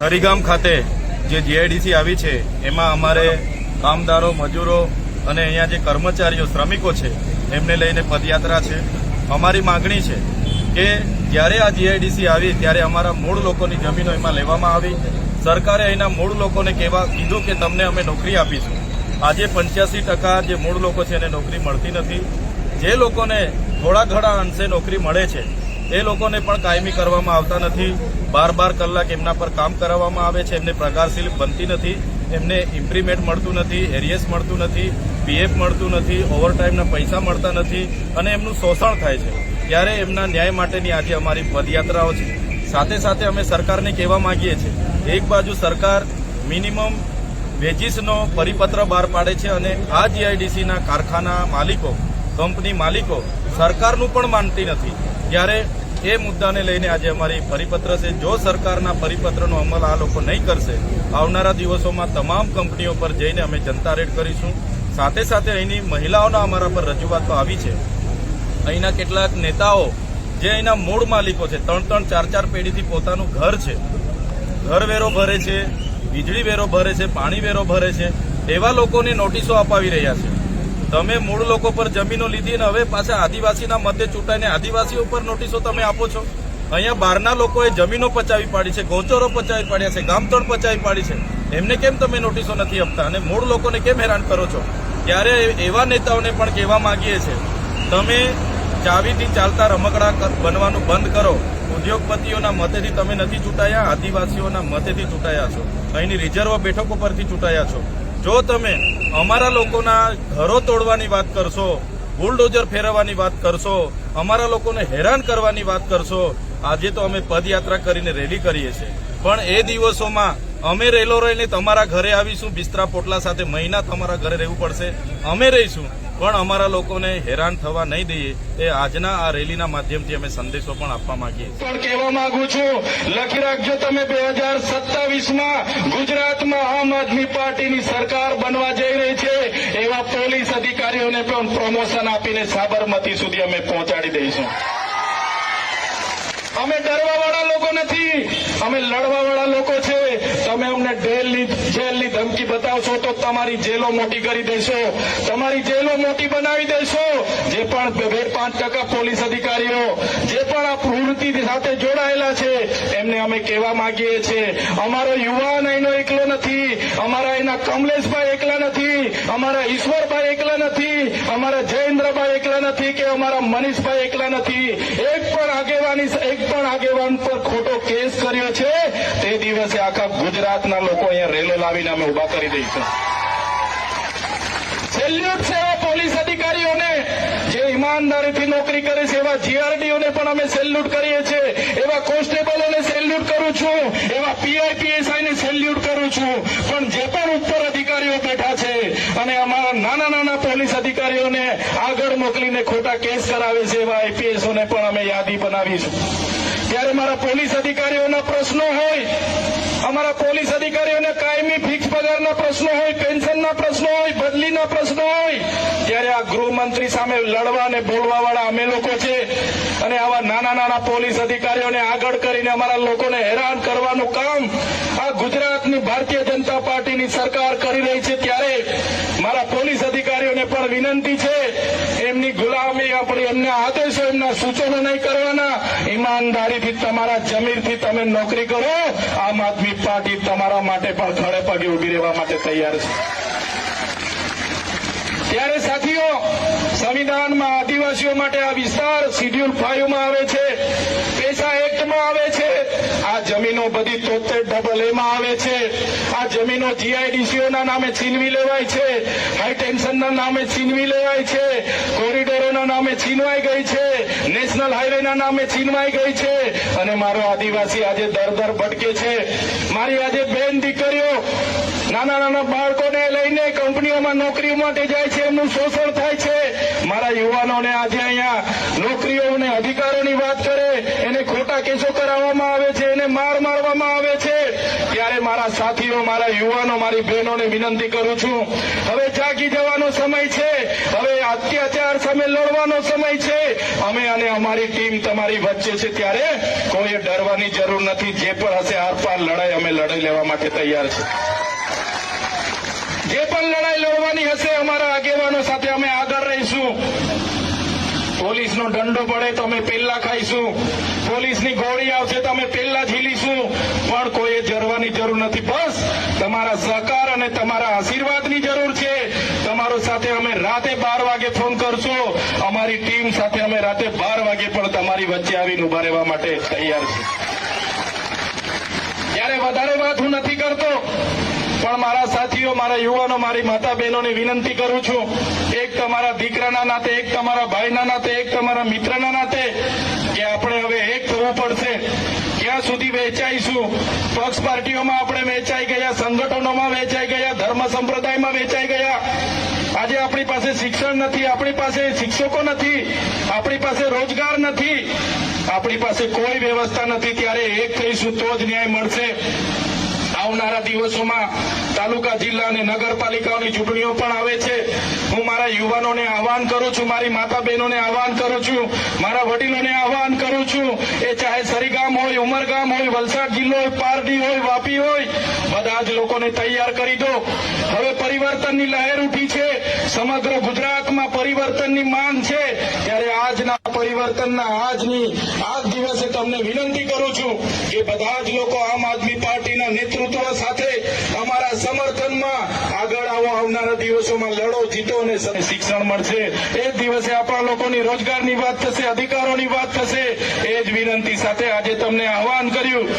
હરિગામ ખાતે જે જીઆઈડીસી આવી છે, એમાં અમારે કામદારો, મજૂરો અને અહીંયા જે કર્મચારીઓ, શ્રમિકો છે, એમને લઈને પદયાત્રા છે. અમારી માગણી છે કે જ્યારે આ જીઆઈડીસી આવી, ત્યારે અમારા મૂળ લોકોની જમીનો એમાં લેવામાં આવી. સરકારે અહીંના મૂળ લોકોને કહેવા, કીધું કે તમને અમે નોકરી આપીશું. આજે પંચ્યાસી ટકા જે મૂળ લોકો છે એને નોકરી મળતી નથી. જે લોકોને થોડા ઘણા અંશે નોકરી મળે છે એ લોકોને પણ કાયમી કરવામાં આવતા નથી. બાર બાર કલાક એમના પર કામ કરાવવામાં આવે છે. એમને પગાર બનતી નથી. એમને ઇમ્પ્રીમેન્ટ મળતું નથી એરિયસ મળતું નથી પીએફ મળતું નથી ઓવરટાઈમના પૈસા મળતા નથી અને એમનું શોષણ થાય છે. ત્યારે એમના ન્યાય માટેની આજે અમારી પદયાત્રાઓ છે. સાથે સાથે અમે સરકારને કહેવા માંગીએ છીએ, એક બાજુ સરકાર મિનિમમ વેજીસનો પરિપત્ર બહાર પાડે છે અને આ જીઆઈડીસીના કારખાના માલિકો કંપની માલિકો સરકારનું પણ માનતી નથી. ત્યારે એ મુદ્દાને લઈને આજે અમારી પરિપત્ર છે. જો સરકારના પરિપત્રનો અમલ આ લોકો નહીં કરશે, આવનારા દિવસોમાં તમામ કંપનીઓ પર જઈને અમે જનતા રેડ કરીશું. સાથે સાથે અહીંની મહિલાઓના અમારા પર રજૂઆતો આવી છે. અહીંના કેટલાક નેતાઓ, જે અહીંના મૂળ માલિકો છે, ત્રણ ત્રણ ચાર ચાર પેઢીથી પોતાનું ઘર છે. ઘર વેરો ભરે છે, વીજળી વેરો ભરે છે, પાણી વેરો ભરે છે. એવા લોકોને નોટિસો અપાવી રહ્યા છે. તમે મૂળ લોકો પર જમીનો લીધી અને હવે પાછા આદિવાસીના મતે ચૂંટાઈને આદિવાસીઓ પર નોટિસો તમે આપો છો? અહીંયા બહારના લોકોએ જમીનો પચાવી પાડી છે, ગૌચરો પચાવી પાડ્યા છે, ગામતોડ પચાવી પાડી છે. એમને કેમ તમે નોટિસો નથી આપતા? અને મૂળ લોકોને કેમ હેરાન કરો છો? ત્યારે એવા નેતાઓને પણ કહેવા માંગીએ છીએ તમે ચાવીથી ચાલતા રમકડા બનવાનું બંધ કરો. ઉદ્યોગપતિઓના મતેથી તમે નથી ચૂંટાયા, આદિવાસીઓના મતેથી ચૂંટાયા છો. અહીંની રિઝર્વ બેઠકો પરથી ચૂંટાયા છો. જો તમે અમારા લોકોના ઘરો તોડવાની વાત કરશો, બુલડોઝર ફેરવવાની વાત કરશો, અમારા લોકોને હેરાન કરવાની વાત કરશો, આજે તો અમે પદયાત્રા કરીને રેલી કરીએ છીએ. પણ એ દિવસોમાં અમે રેલો રહીને તમારા ઘરે આવીશું, બિસ્તરા પોટલા સાથે મહિના તમારા ઘરે રહેવું પડશે. અમે રહીશું. પણ અમારા લોકોને હેરાન થવા નહીં દઈએ એ આજના આ રેલીના માધ્યમથી અમે સંદેશો પણ આપવા માંગીએ પણ કહેવા માંગુ છું, લખી રાખજો તમે બે હજાર સત્તાવીસમાં ગુજરાતમાં આમ આદમી પાર્ટીની સરકાર બનવા જઈ રહી છે. એવા પોલીસ અધિકારીઓને પણ પ્રમોશન આપીને સાબરમતી સુધી અમે પહોંચાડી દઈશું. અમે ડરવા વાળા લોકો નથી. અમે લડવા વાળા લોકો છે. તમે અમને ડેલની જેલની ધમકી બતાવશો તો તમારી જેલો મોટી કરી દેશો. તમારી જેલો મોટી બનાવી દેશો. જે પણ બે પાંચ ટકા પોલીસ અધિકારીઓ, જે પણ આ પ્રવૃત્તિ સાથે જોડાયેલા છે, એમને અમે કહેવા માંગીએ છીએ. અમારો યુવાન અહીંનો એકલો નથી. અમારા અહીંના કમલેશભાઈ એકલા નથી. અમારા ઈશ્વરભાઈ એકલા નથી. અમારા જયેન્દ્રભાઈ એકલા નથી કે અમારા મનીષભાઈ એકલા નથી. એક પણ આગેવાની એક પણ આગેવાન પર ખોટો કેસ કર્યો છે. તે દિવસે આખા ગુજરાતના લોકો અહીંયા રેલો લાવીને અમે ઊભા કરી દઈશું. સેલ્યુટ છે એવા પોલીસ અધિકારીઓને, જે ઈમાનદારીથી નોકરી કરે છે, એવા જીઆરડીઓને પણ અમે સેલ્યુટ કરીએ છીએ. એવા કોન્સ્ટેબલોને સેલ્યુટ કરું છું. એવા પીઆઈપીએસઆઈને સેલ્યુટ કરું છું. પણ જે પણ ઉપર અધિકારીઓ બેઠા છે, અને અમારા પોલીસ અધિકારીઓને આગળ મોકલીને ખોટા કેસ કરાવે છે એવા આઈપીએસઓને પણ અમે યાદી બનાવીશું. ત્યારે મારા પોલીસ અધિકારીઓના પ્રશ્નો હોય, અમારા પોલીસ અધિકારીઓને કાયમી ફિક્સ પગારના પ્રશ્નો હોય, પેન્શનના પ્રશ્નો હોય, બદલીના પ્રશ્નો હોય, ત્યારે આ ગૃહમંત્રી સામે લડવા અને બોલવા વાળા અમે લોકો છે અને આવા નાના નાના પોલીસ અધિકારીઓને આગળ કરીને અમારા લોકોને હેરાન કરવાનું કામ આ ગુજરાતની ભારતીય જનતા પાર્ટીની સરકાર કરી રહી છે ત્યારે મારા પોલીસ અધિકારીઓને પણ વિનંતી છે, એમની ગુલામી આપણે એમને આદેશો એમના સૂચનો નહીં કરવાના. ઈમાનદારીથી તમારા જમીનથી તમે નોકરી કરો, આમ આદમી પાર્ટી તમારા માટે પણ ખડે પગે ઊભી રહેવા માટે તૈયાર છે. ત્યારે સાથીઓ, સંવિધાનમાં આદિવાસીઓ માટે આ વિસ્તાર શિડ્યુલ ફાઈવમાં આવે છે પેશા એક્ટમાં આવે છે. જમીનો બધી તોતેર ડબલ એમાં આવે છે. આ જમીનો જીઆઈડીસીઓના નામે છીનવી લેવાય છે. હાઈ નામે છીનવી લેવાય છે. કોરિડોરોના નામે છીનવાઈ ગઈ છે. નેશનલ હાઈવેના નામે છીનવાઈ ગઈ છે. અને મારો આદિવાસી આજે દર દર ભટકે છે. મારી આજે બેન દીકરીઓ, નાના નાના બાળકોને લઈને કંપનીઓમાં નોકરીઓ માટે જાય છે. એમનું શોષણ થાય છે. મારા યુવાનોને આજે અહીંયા નોકરીઓ અને અધિકારોની વાત કરે એને ખોટા કેસો કરાવવામાં આવે છે એને માર મારવામાં આવે છે ત્યારે મારા સાથીઓ મારા યુવાનો, મારી બહેનોને વિનંતી કરું છું. હવે જાગી જવાનો સમય છે. હવે અત્યાચાર સામે લડવાનો સમય છે. અમે અને અમારી ટીમ તમારી વચ્ચે છે ત્યારે કોઈએ ડરવાની જરૂર નથી. જે પણ હશે આરપાર લડાઈ અમે લડાઈ લેવા માટે તૈયાર છે. જે પણ લડાઈ લડવાની હશે અમારા આગેવાનો સાથે અમે આગળ રહીશું. પોલીસનો દંડો પડે તો અમે પેલા ખાઈશું. પોલીસની ગોળી આવશે તો અમે પેલા ઝીલીશું. પણ કોઈએ જરવાની જરૂર નથી. બસ તમારા સહકાર અને તમારા આશીર્વાદની જરૂર છે. તમારો સાથે અમે રાતે બાર વાગે ફોન કરશું. અમારી ટીમ સાથે અમે રાતે બાર વાગે પણ તમારી વચ્ચે આવીને ઊભા રહેવા માટે તૈયાર છે. ત્યારે વધારે વાત હું નથી કરતો, પણ મારા સાથીઓ, મારા યુવાનો, મારી માતા બહેનોને વિનંતી કરું છું. એક તમારા દીકરાના નાતે, એક તમારા ભાઈના નાતે, એક તમારા મિત્રના નાતે, કે આપણે હવે એક થવું પડશે. ક્યાં સુધી વેચાઈશું. પક્ષ પાર્ટીઓમાં આપણે વેચાઈ ગયા, સંગઠનોમાં વેચાઈ ગયા, ધર્મ સંપ્રદાયમાં વેચાઈ ગયા. આજે આપણી પાસે શિક્ષણ નથી, આપણી પાસે શિક્ષકો નથી, આપણી પાસે રોજગાર નથી. આપણી પાસે કોઈ વ્યવસ્થા નથી, ત્યારે એક થઈશું તો જ ન્યાય મળશે. આવનારા દિવસોમાં તાલુકા જિલ્લા અને નગરપાલિકાઓની ચૂંટણીઓ પણ આવે છે. હું મારા યુવાનોને આહવાન કરું છું, મારી માતા બહેનોને આહવાન કરું છું, મારા વડીલોને આહવાન કરું છું. એ ચાહે સરીગામ હોય, ઉમરગામ હોય, વલસાડ જિલ્લો હોય, પારડી હોય, વાપી હોય, બધા જ લોકોને તૈયાર કરી દો. હવે પરિવર્તનની લહેર ઉઠી છે. સમગ્ર ગુજરાતમાં પરિવર્તનની માંગ છે, ત્યારે આજના પરિવર્તનના આજની આજ દિવસે તમને વિનંતી કરું છું કે બધા જ લોકો આમ આદમી પાર્ટીના નેતૃત્વ સાથે અમારા સમર્થનમાં આગળ આવો, આવનારા દિવસોમાં લડો, જીતો અને શિક્ષણ મળશે. એ જ દિવસે આપણા લોકોની રોજગારની વાત થશે, અધિકારોની વાત થશે. એ જ વિનંતી સાથે આજે તમને આહવાન કર્યું